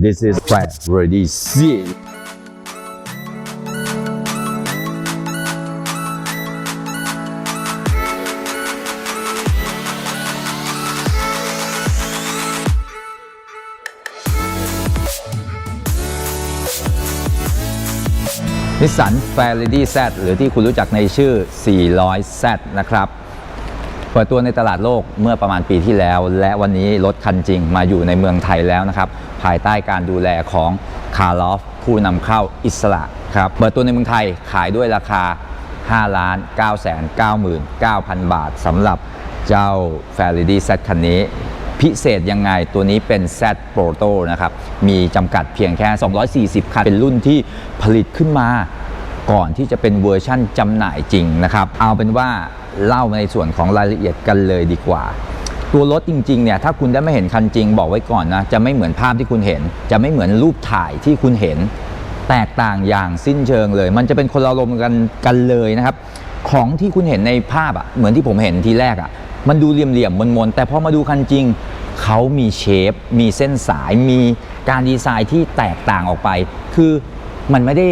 This is Fat Ready See นิสสัน f a i r Lady Z หรือที่คุณรู้จักในชื่อ 400Z นะครับ เปิดตัวในตลาดโลกเมื่อประมาณปีที่แล้ว และวันนี้รถคันจริงมาอยู่ในเมืองไทยแล้วนะครับ ภายใต้การดูแลของคาร์ลอฟผู้นำเข้าอิสระครับเปิดตัวในเมืองไทยขายด้วยราคา 5 ล้าน 9 9 9 9 0 0 บาทสำหรับเจ้า f a i r Lady Z คันนี้ พิเศษยังไงตัวนี้เป็น Z Proto นะครับ มีจำกัดเพียงแค่ 240 คัน เป็นรุ่นที่ผลิตขึ้นมาก่อนที่จะเป็นเวอร์ชั่นจำหน่ายจริงนะครับ เอาเป็นว่าเล่าในส่วนของรายละเอียดกันเลยดีกว่า ตัวรถจริงๆเนี่ยถ้าคุณได้ไม่เห็นคันจริงบอกไว้ก่อนนะจะไม่เหมือนภาพที่คุณเห็น จะไม่เหมือนรูปถ่ายที่คุณเห็น แตกต่างอย่างสิ้นเชิงเลย มันจะเป็นคนละลมณ์กันกันเลยนะครับ ของที่คุณเห็นในภาพอะ่ะเหมือนที่ผมเห็นทีแรกอะ่ะมันดูเหลี่ยมๆมนๆแต่พอมาดูคันจริงเขามีเชฟ มีเส้นสาย มีการดีไซน์ที่แตกต่างออกไป คือมันไม่ได้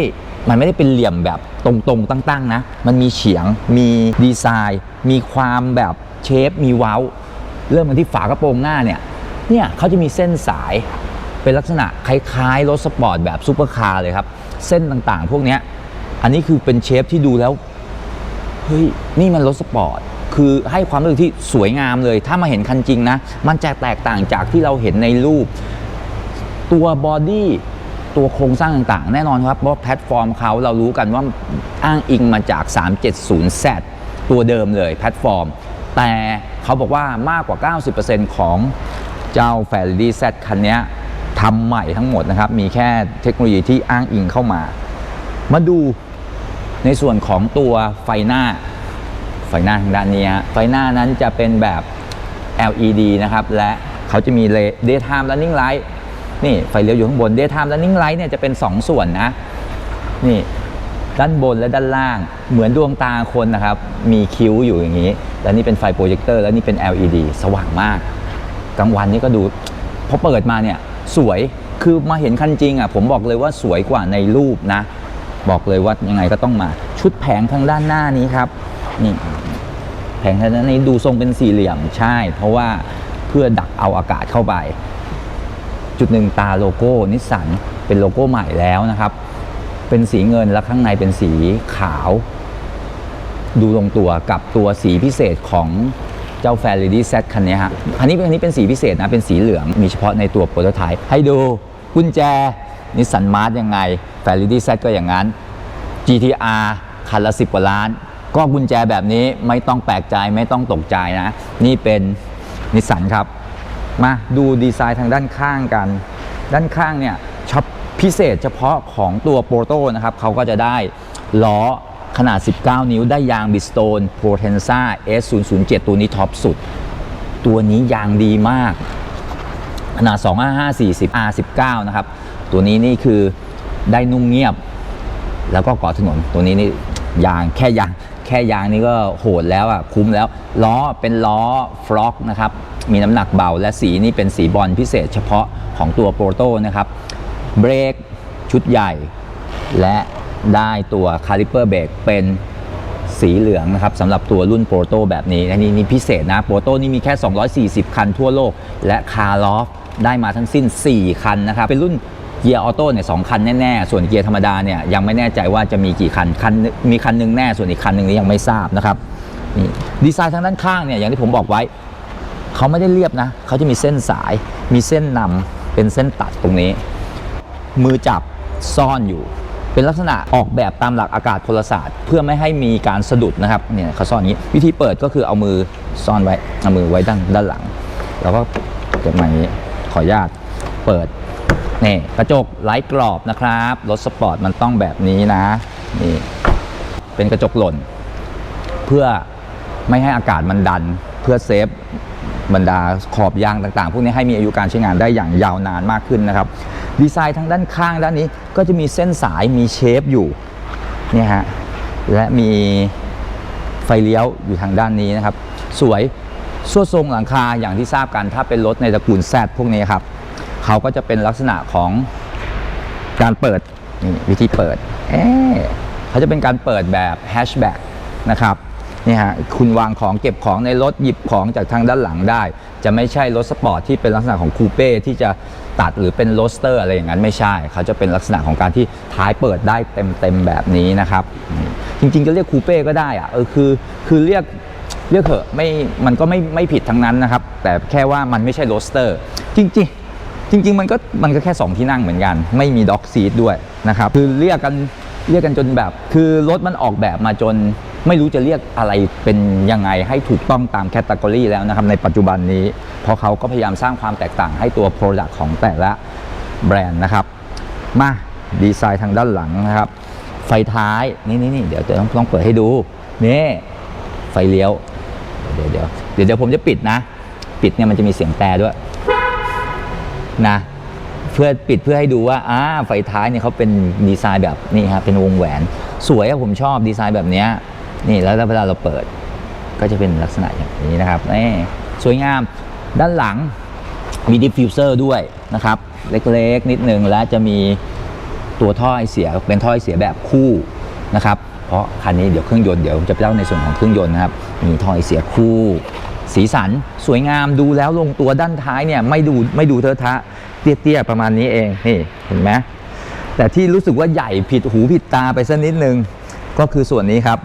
มันไม่ได้เป็นเหลี่ยมแบบตรงๆตั้งๆนะ มันมีเฉียง มีดีไซน์ มีความแบบเชฟ มีเว้า เริ่มกันที่ฝากระโปรงหน้าเนี่ยเนี่ยเขาจะมีเส้นสายเป็นลักษณะคล้ายๆรถสปอร์ตแบบซูเปอร์คาร์เลยครับ เส้นต่างๆ พวกนี้อันนี้คือเป็นเชฟที่ดูแล้วเฮ้ยนี่มันรถสปอร์ตคือให้ความรู้สึกที่สวยงามเลย ถ้ามาเห็นคันจริงนะ มันจะแตกต่างจากที่เราเห็นในรูป ตัวบอดี้ตัวโครงสร้างต่างๆ แน่นอนครับเพราะแพลตฟอร์มเขาเรารู้กันว่าอ้างอิงมาจาก 370Z ตัวเดิมเลยแพลตฟอร์ม แต่เขาบอกว่ามากกว่า 90%ของเจ้า f a r a d y Z คันนี้ทำใหม่ทั้งหมดนะครับ มีแค่เทคโนโลยีที่อ้างอิงเข้ามา มาดูในส่วนของตัวไฟหน้า ไฟหน้าทางด้านนี้ไฟหน้านั้นจะเป็นแบบ LED นะครับ และเขาจะมี daytime running light นี่ไฟเลี้ยวอยู่ข้างบน daytime running light เนี่ยจะเป็น 2 ส่วนนะ นี่ ด้านบนและด้านล่าง เหมือนดวงตาคนนะครับ มีคิ้วอยู่อย่างนี้ แล้วนี่เป็นไฟโปรเจคเตอร์แล้วนี่เป็น LED สว่างมาก กลางวันนี่ก็ดูพอเปิดมาเนี่ยสวยคือมาเห็นคันจริงอะผมบอกเลยว่าสวยกว่าในรูปนะ บอกเลยว่ายังไงก็ต้องมาชุดแผงทางด้านหน้านี้ครับนี่แผงทางด้านนี้ดูทรงเป็นสี่เหลี่ยมใช่ เพราะว่าเพื่อดักเอาอากาศเข้าไป จุดหนึ่งตาโลโก้นิสสันเป็นโลโก้ใหม่แล้วนะครับ เป็นสีเงินและข้างในเป็นสีขาว ดูลงตัวกับตัวสีพิเศษของเจ้า f a i r Lady Z คันนี้ฮะคันนี้เป็นคันนี้เป็นสีพิเศษนะเป็นสีเหลืองมีเฉพาะในตัวโปรโตไทป์ให้ดูกุญแจนิสสันมาร์ยังไง f a i r Lady Z ก็อย่างนั้น GTR คันละ10กว่าล้าน ก็กุญแจแบบนี้ไม่ต้องแปลกใจไม่ต้องตกใจนะ นี่เป็นนิสสันครับ มาดูดีไซน์ทางด้านข้างกัน ด้านข้างเนี่ยช็อป พิเศษเฉพาะของตัวโปรโตนะครับเขาก็จะได้ล้อขนาด 19 นิ้วได้ยางบิสโตนโ Potenza S007 ตัวนี้ท็อปสุด ตัวนี้ยางดีมาก ขนาด 25540 R19 นะครับ ตัวนี้นี่คือได้นุ่มเงียบ แล้วก็กาะถนน ตัวนี้นี่ยางแค่ยางแค่ยางนี่ก็โหดแล้วอะคุ้มแล้ว ล้อเป็นล้อฟล็อกนะครับ มีน้ำหนักเบาและสีนี่เป็นสีบอลพิเศษเฉพาะของตัวโปรโตนะครับ เบรกชุดใหญ่ และได้ตัวคาลิเปอร์เบรกเป็นสีเหลืองนะครับสำหรับตัวรุ่นโปรโตแบบนี้อันนี้นี่พิเศษนะโปรโตนี่มีแค่ 240 คันทั่วโลก และคาร์ลอฟได้มาทั้งสิ้น 4 คันนะครับ เป็นรุ่นเกียร์ออโต้เนี่ยสคันแน่ๆ ส่วนเกียร์ธรรมดาเนี่ยยังไม่แน่ใจว่าจะมีกี่คันคันมีคันหนึงแน่ส่วนอีกคันหนึ่งนี้ยังไม่ทราบนะครับนี่ดีไซน์ทางด้านข้างเนี่ยอย่างที่ผมบอกไว้ เขาไม่ได้เรียบนะเขาจะมีเส้นสายมีเส้นนำเป็นเส้นตัดตรงนี้ มือจับซ่อนอยู่ เป็นลักษณะออกแบบตามหลักอากาศพลศาสตร์ เพื่อไม่ให้มีการสะดุดนะครับเนี่ยเขาซ่อนอย่างนี้ วิธีเปิดก็คือเอามือซ่อนไว้เอามือไว้ด้านด้านหลัง แล้วก็เก็บมาอย่างนี้ขออนุญาตเปิดนี่กระจกไร้กรอบนะครับรถสปอร์ตมันต้องแบบนี้นะนี่เป็นกระจกหล่น เพื่อไม่ให้อากาศมันดัน เพื่อเซฟบรรดาขอบยางต่างๆ พวกนี้ให้มีอายุการใช้งานได้อย่างยาวนานมากขึ้นนะครับ ดีไซน์ทางด้านข้างด้านนี้ก็จะมีเส้นสายมีเชฟอยู่เนี่ยฮะและมีไฟเลี้ยวอยู่ทางด้านนี้นะครับ สวยสวดทรงหลังคาอย่างที่ทราบกันถ้าเป็นรถในตระกูลแซดพวกนี้ครับเขาก็จะเป็นลักษณะของการเปิดนี่วิธีเปิดเอ๊เขาจะเป็นการเปิดแบบแฮชแบ็กนะครับนี่ฮะคุณวางของเก็บของในรถหยิบของจากทางด้านหลังได้ จะไม่ใช่รถสปอร์ตที่เป็นลักษณะของคูเป้ที่จะ ตัดหรือเป็นโรสเตอร์อะไรอย่างนั้นไม่ใช่ เขาจะเป็นลักษณะของการที่ท้ายเปิดได้เต็มๆแบบนี้นะครับ จริงๆจะเรียกคูเป้ก็ได้อะเออคือคือเรียกเรียกเถอะไม่มันก็ไม่ไม่ผิดทั้งนั้นนะครับ แต่แค่ว่ามันไม่ใช่โรสเตอร์ จริงๆจริงๆ มันก็มันก็แค่ 2 ที่นั่งเหมือนกัน ไม่มีด็อกซีทด้วยนะครับ คือเรียกกันเรียกกันจนแบบ คือรถมันออกแบบมาจน ไม่รู้จะเรียกอะไรเป็นยังไงให้ถูกต้องตามแคตตากรีแล้วนะครับในปัจจุบันนี้ เพราะเขาก็พยายามสร้างความแตกต่างให้ตัว Product ของแต่ละแบรนด์นะครับ มาดีไซน์ทางด้านหลังนะครับ ไฟท้ายนี่นี่นี่เดี๋ยวจะต้องต้องเปิดให้ดูนี่ไฟเลี้ยว เดี๋ยวเดี๋ยวเดี๋ยวเดี๋ยวผมจะปิดนะ ปิดเนี่ยมันจะมีเสียงแต่ด้วยนะเพื่อปิดเพื่อให้ดูว่าอ่าไฟท้ายเนี่ยเขาเป็นดีไซน์แบบนี่ครับเป็นวงแหวน สวยอะผมชอบดีไซน์แบบเนี้ย นี่แล้วเวลาเราเปิดก็จะเป็นลักษณะอย่างนี้นะครับนี่สวยงามด้านหลังมีดิฟฟิวเซอร์ด้วยนะครับ เล็กๆ นิดนึงและจะมีตัวท่อไอเสียเป็นท่อไอเสียแบบคู่นะครับ เพราะคันนี้เดี๋ยวเครื่องยนต์เดี๋ยวผมจะเล่าในส่วนของเครื่องยนต์นะครับ มีท่อไอเสียคู่ สีสันสวยงามดูแล้วลงตัวด้านท้ายเนี่ยไม่ดูไม่ดูเทอะทะเตี้ยๆประมาณนี้เองนี่เห็นไหมแต่ที่รู้สึกว่าใหญ่ผิดหูผิดตาไปสักนิดนึงก็คือส่วนนี้ครับ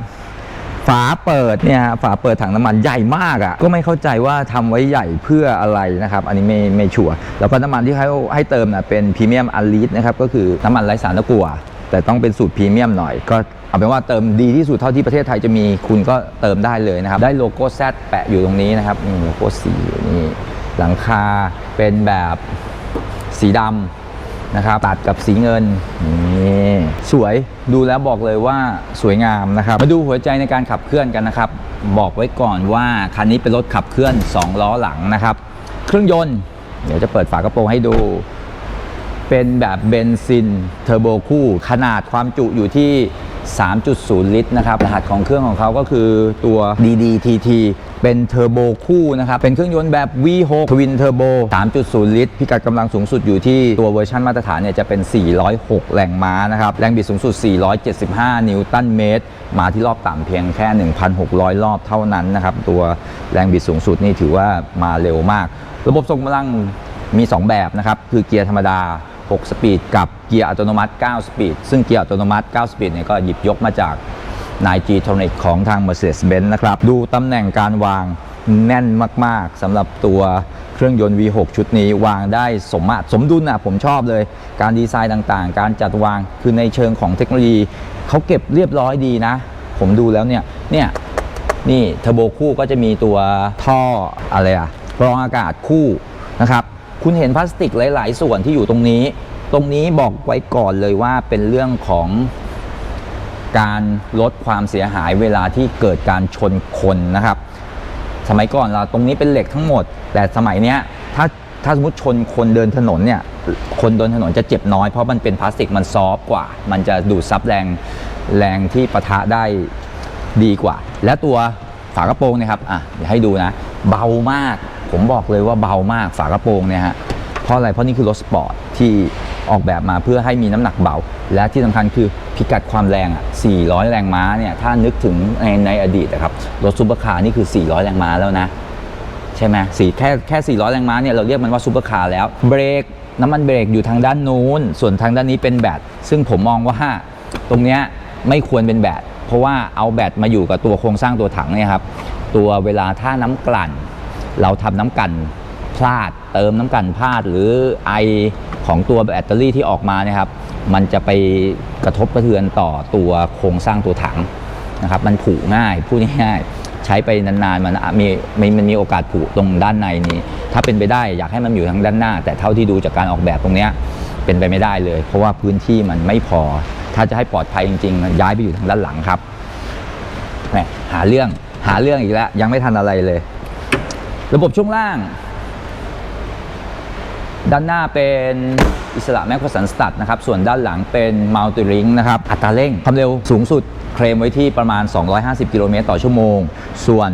ฝาเปิดเนี่ยฝาเปิดถังน้ำมันใหญ่มากอะ่ะก็ไม่เข้าใจว่าทำไว้ใหญ่เพื่ออะไรนะครับ อันนี้ไม่ไม่ชัวร์แล้วก็น้ำมันที่ให้ให้เติมนะเป็นพรีเมียมอัลลีดนะครับก็คือน้ำมันไร้สารตะกั่วแต่ต้องเป็นสูตรพรีเมียมหน่อยก็เอาเป็นว่าเติมดีที่สุดเท่าที่ประเทศไทยจะมีคุณก็เติมได้เลยนะครับ ได้โลโก้แซดแปะอยู่ตรงนี้นะครับโลโก้สีอยู่นี่หลังคาเป็นแบบสีดำ นะครับตัดกับสีเงินนี่สวยดูแล้วบอกเลยว่าสวยงามนะครับ มาดูหัวใจในการขับเคลื่อนกันนะครับ บอกไว้ก่อนว่าคันนี้เป็นรถขับเคลื่อน 2 ล้อหลังนะครับ เครื่องยนต์เดี๋ยวจะเปิดฝากระโปรงให้ดู เป็นแบบเบนซินเทอร์โบคู่ ขนาดความจุอยู่ที่ 3.0 ลิตรนะครับรหัสของเครื่องของเขาก็คือตัว DDTT เป็นเทอร์โบคู่นะครับ เป็นเครื่องยนต์แบบ V6 Twin Turbo 3.0 ลิตร พิกัดกำลังสูงสุดอยู่ที่ตัวเวอร์ชันมาตรฐานเนี่ยจะเป็น 406 แรงม้านะครับ แรงบิดสูงสุด 475 นิวตันเมตร มาที่รอบต่ำเพียงแค่ 1,600 รอบเท่านั้นนะครับ ตัวแรงบิดสูงสุดนี่ถือว่ามาเร็วมาก ระบบส่งกำลังมี 2 แบบนะครับ คือเกียร์ธรรมดา 6 สปีด กับเกียร์อัตโนมัติ 9 สปีด ซึ่งเกียร์อัตโนมัติ 9 สปีดเนี่ยก็หยิบยกมาจาก 9G Tronic ของทาง Mercedes-Benz นะครับ ดูตำแหน่งการวางแน่นมาก ๆสำหรับตัวเครื่องยนต์ V6 ชุดนี้วางได้สมมาตรสมดุลอะผมชอบเลย การดีไซน์ต่างๆ การจัดวางคือในเชิงของเทคโนโลยีเขาเก็บเรียบร้อยดีนะ ผมดูแล้วเนี่ยเนี่ยนี่เทอร์โบคู่ก็จะมีตัวท่ออะไรอะกรองอากาศคู่นะครับคุณเห็นพลาสติกหลาย ๆ ส่วนที่อยู่ตรงนี้ ตรงนี้บอกไว้ก่อนเลยว่าเป็นเรื่องของ การลดความเสียหายเวลาที่เกิดการชนคนนะครับ สมัยก่อนเราตรงนี้เป็นเหล็กทั้งหมด แต่สมัยเนี้ยถ้าถ้าสมมติชนคนเดินถนนเนี่ยคนเดินถนนจะเจ็บน้อยเพราะมันเป็นพลาสติกมันซอฟกว่า มันจะดูดซับแรงแรงที่ปะทะได้ดีกว่า และตัวฝากระโปรงนี่ยครับอะเดี๋ยวให้ดูนะ เบามาก ผมบอกเลยว่าเบามากฝากระโปรงเนี่ยฮะเพราะอะไรเพราะนี่คือรถสปอร์ตที่ ออกแบบมาเพื่อให้มีน้ำหนักเบา และที่สำคัญคือพิกัดความแรงอะ 400 แรงม้าเนี่ยถ้านึกถึงในในอดีตนะครับรถซูเปอร์คาร์นี่คือ 400 แรงม้าแล้วนะ ใช่ไหมสี่แค่แค่ 400 แรงม้าเนี่ยเราเรียกมันว่าซูเปอร์คาร์แล้วเบรกน้ำมันเบรกอยู่ทางด้านนู้น ส่วนทางด้านนี้เป็นแบตซึ่งผมมองว่าตรงเนี้ยไม่ควรเป็นแบตเพราะว่าเอาแบตมาอยู่กับตัวโครงสร้างตัวถังเนี่ยครับตัวเวลาถ้าน้ำกลั่น เราทำน้ำกลั่นพลาด เติมน้ำกันพลาดหรือไอของตัวแบตเตอรี่ที่ออกมาเนี่ยครับ มันจะไปกระทบกระเทือนต่อตัวโครงสร้างตัวถังนะครับ มันผุง่ายพูดง่ายๆใช้ไปนานๆมันมีมันมีโอกาสผุตรงด้านในนี้ ถ้าเป็นไปได้อยากให้มันอยู่ทางด้านหน้า แต่เท่าที่ดูจากการออกแบบตรงเนี้ยเป็นไปไม่ได้เลย เพราะว่าพื้นที่มันไม่พอ ถ้าจะให้ปลอดภัยจริงๆ ย้ายไปอยู่ทางด้านหลังครับหาเรื่องหาเรื่องอีกแล้วยังไม่ทันอะไรเลย ระบบช่วงล่าง ด้านหน้าเป็นอิสระแม็กพสันสตัดนะครับ ส่วนด้านหลังเป็นมัลติริงนะครับ อัตราเร่งความเร็วสูงสุดเคลมไว้ที่ประมาณ 250 กิโลเมตรต่อชั่วโมง ส่วน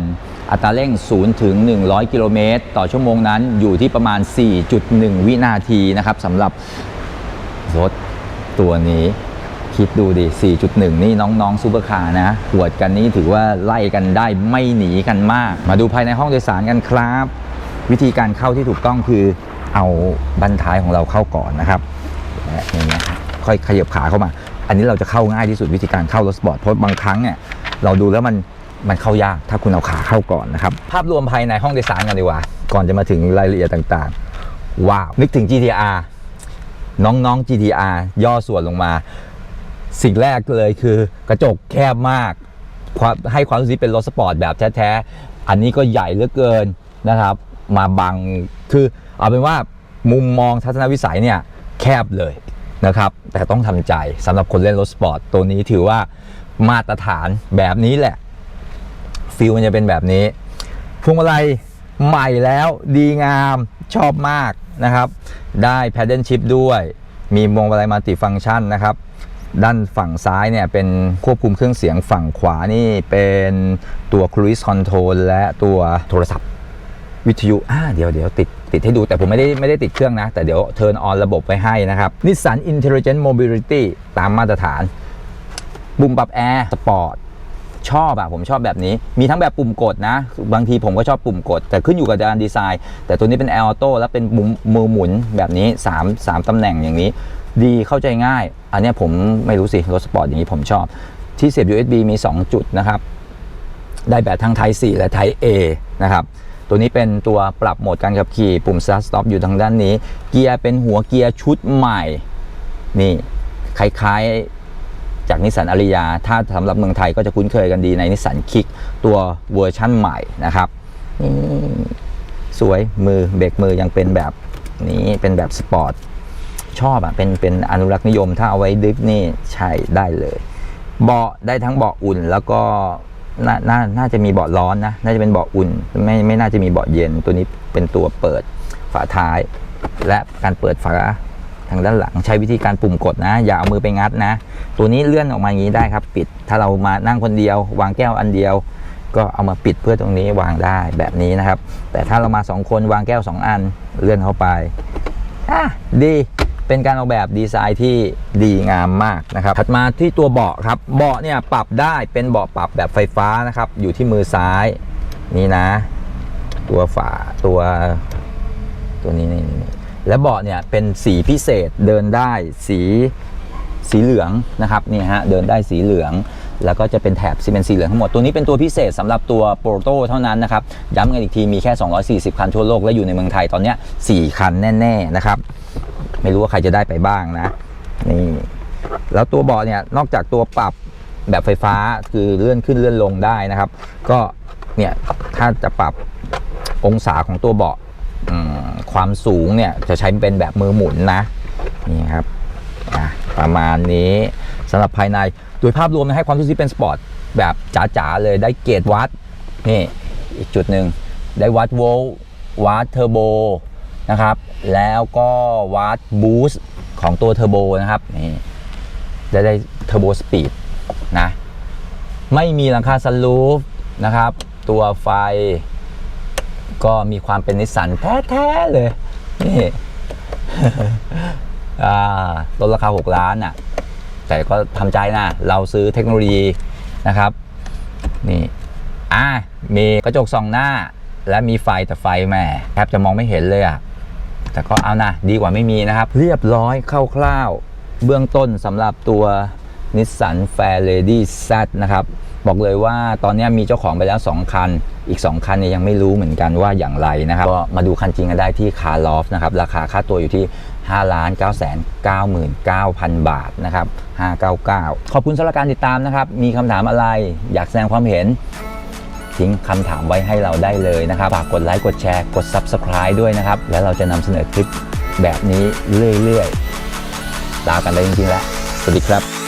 อัตราเร่ง 0 ถึง 100 กิโลเมตร ต่อชั่วโมงนั้นอยู่ที่ประมาณ 4.1 วินาทีนะครับสำหรับรถตัวนี้คิดดูดิ 4.1 นี่น้องๆซูเปอร์คาร์นะหวดกันนี้ถือว่าไล่กันได้ไม่หนีกันมาก มาดูภายในห้องโดยสารกันครับ วิธีการเข้าที่ถูกต้องคือ เอาบันท้ายของเราเข้าก่อนนะครับและอย่างเงี้ยค่อยขยับขาเข้ามา อันนี้เราจะเข้าง่ายที่สุดวิธีการเข้ารถสปอร์ตเพราะบางครั้งเนี่ยเราดูแล้วมันมันเข้ายากถ้าคุณเอาขาเข้าก่อนนะครับ ภาพรวมภายในห้องโดยสารกันดีกว่า ก่อนจะมาถึงรายละเอียดต่างๆ ว้าว นึกถึง GTR น้องๆ GTR ย่อส่วนลงมา สิ่งแรกเลยคือกระจกแคบมากความให้ความรู้สึกเป็นรถสปอร์ตแบบแท้ ๆ อันนี้ก็ใหญ่เหลือเกินนะครับ มาบังคือ เอาเป็นว่ามุมมองทัศนวิสัยเนี่ยแคบเลยนะครับ แต่ต้องทำใจสำหรับคนเล่นรถสปอร์ตตัวนี้ถือว่ามาตรฐานแบบนี้แหละฟิลมันจะเป็นแบบนี้พวงมาลัยใหม่แล้วดีงามชอบมากนะครับ ได้แพดเดิลชิพด้วยมีวงมาลัยมัลติฟังก์ชันนะครับ ด้านฝั่งซ้ายเนี่ยเป็นควบคุมเครื่องเสียงฝั่งขวานี่เป็นตัว Cruise Control และตัวโทรศัพท์ วิทยุอ่าเดี๋ยวเดี๋ยวติดติดให้ดูแต่ผมไม่ได้ไม่ได้ติดเครื่องนะ แต่เดี๋ยวเทิร์นออนระบบไว้ให้นะครับ Nissan Intelligent Mobility ตามมาตรฐานปุ่มปรับแอร์สปอร์ตชอบอะผมชอบแบบนี้มีทั้งแบบปุ่มกดนะ บางทีผมก็ชอบปุ่มกด แต่ขึ้นอยู่กับการดีไซน์ แต่ตัวนี้เป็นแอร์ออโต้แล้วเป็นมุมมือหมุนแบบนี้ 3 3ตำแหน่งอย่างนี้ ดีเข้าใจง่าย อันนี้ผมไม่รู้สิ รถสปอร์ตอย่างนี้ผมชอบ ที่เสียบ USB มี 2 จุดนะครับ ได้แบบทั้ง Type C และ Type A นะครับ ตัวนี้เป็นตัวปรับโหมดการขับขี่ปุ่ม Start Stop อยู่ทางด้านนี้ เกียร์เป็นหัวเกียร์ชุดใหม่ นี่คล้ายๆจากนิสสันอาริยา ถ้าสำหรับเมืองไทยก็จะคุ้นเคยกันดีในนิสสันคิกตัวเวอร์ชั่นใหม่นะครับนี่สวยมือเบรกมือยังเป็นแบบนี้เป็นแบบสปอร์ตชอบอะเป็นเป็นอนุรักษ์นิยมถ้าเอาไว้ดริฟนี่ใช่ได้เลย เบาะได้ทั้งเบาะอุ่นแล้วก็ นานาน่าจะมีเบาะร้อนนะ น่าจะเป็นเบาะอุ่น ไม่ไม่น่าจะมีเบาะเย็น ตัวนี้เป็นตัวเปิดฝาท้าย และการเปิดฝาทางด้านหลังใช้วิธีการปุ่มกดนะ อย่าเอามือไปงัดนะ ตัวนี้เลื่อนออกมาอย่างนี้ได้ครับ ปิด ถ้าเรามานั่งคนเดียว วางแก้วอันเดียว ก็เอามาปิดเพื่อตรงนี้วางได้แบบนี้นะครับ แต่ถ้าเรามาสองคนวางแก้วสองอันเลื่อนเข้าไปอะดี เป็นการออกแบบดีไซน์ที่ดีงามมากนะครับถัดมาที่ตัวเบาะครับเบาะเนี่ยปรับได้เป็นเบาะปรับแบบไฟฟ้านะครับ อยู่ที่มือซ้ายนี่นะ ตัวฝาตัวตัวนี้นี่นี่และเบาะเนี่ยเป็นสีพิเศษเดินได้สีสีเหลืองนะครับนี่ฮะเดินได้สีเหลืองแล้วก็จะเป็นแถบซีเมนต์สีเหลืองทั้งหมด ตัวนี้เป็นตัวพิเศษสำหรับตัวโปรโตเท่านั้นนะครับ ย้ำกันอีกทีมีแค่ 240 คันทั่วโลกและอยู่ในเมืองไทยตอนนี้4คันแน่ ๆ นะครับ ไม่รู้ว่าใครจะได้ไปบ้างนะ นี่ แล้วตัวเบาะเนี่ยนอกจากตัวปรับแบบไฟฟ้าคือเลื่อนขึ้นเลื่อนลงได้นะครับ ก็เนี่ยถ้าจะปรับองศาของตัวเบาะความสูงเนี่ยจะใช้เป็นแบบมือหมุนนะนี่ครับประมาณนี้สำหรับภายในโดยภาพรวมให้ความรู้สึกเป็นสปอร์ตแบบจ๋าๆเลยได้เกรดวัดนี่อีกจุดหนึ่งได้วัดโวลต์วัดเทอร์โบ นะครับ แล้วก็วัดบูสต์ของตัวเทอร์โบนะครับนี่ได้ได้เทอร์โบสปีดนะไม่มีหลังคาซันรูฟนะครับ ตัวไฟก็มีความเป็นนิสสันแท้ๆเลยนี่อ่ารถราคา 6 ล้านอะ แต่ก็ทำใจนะ เราซื้อเทคโนโลยีนะครับ นี่อ่ามีกระจกสองหน้า และมีไฟแต่ไฟแม่แทบจะมองไม่เห็นเลยอะ แต่ก็เอานะดีกว่าไม่มีนะครับ เรียบร้อยคร่าวๆเบื้องต้นสำหรับตัว Nissan Fairlady Z นะครับ บอกเลยว่าตอนนี้มีเจ้าของไปแล้ว 2 คัน อีก 2 คันเนี่ยยังไม่รู้เหมือนกันว่าอย่างไรนะครับ ก็มาดูคันจริงกันได้ที่ Car Loft นะครับ ราคาค่าตัวอยู่ที่ 5 9 9 9 0 0 บาทนะครับ 599 ขอบคุณสำหรับการติดตามนะครับ มีคำถามอะไรอยากแสดงความเห็น ทิ้งคำถามไว้ให้เราได้เลยนะครับฝากกดไลค์กดแชร์กด Subscribe ด้วยนะครับ แล้วเราจะนำเสนอคลิปแบบนี้เรื่อยๆลากันเลยจริงๆแล้ว สวัสดีครับ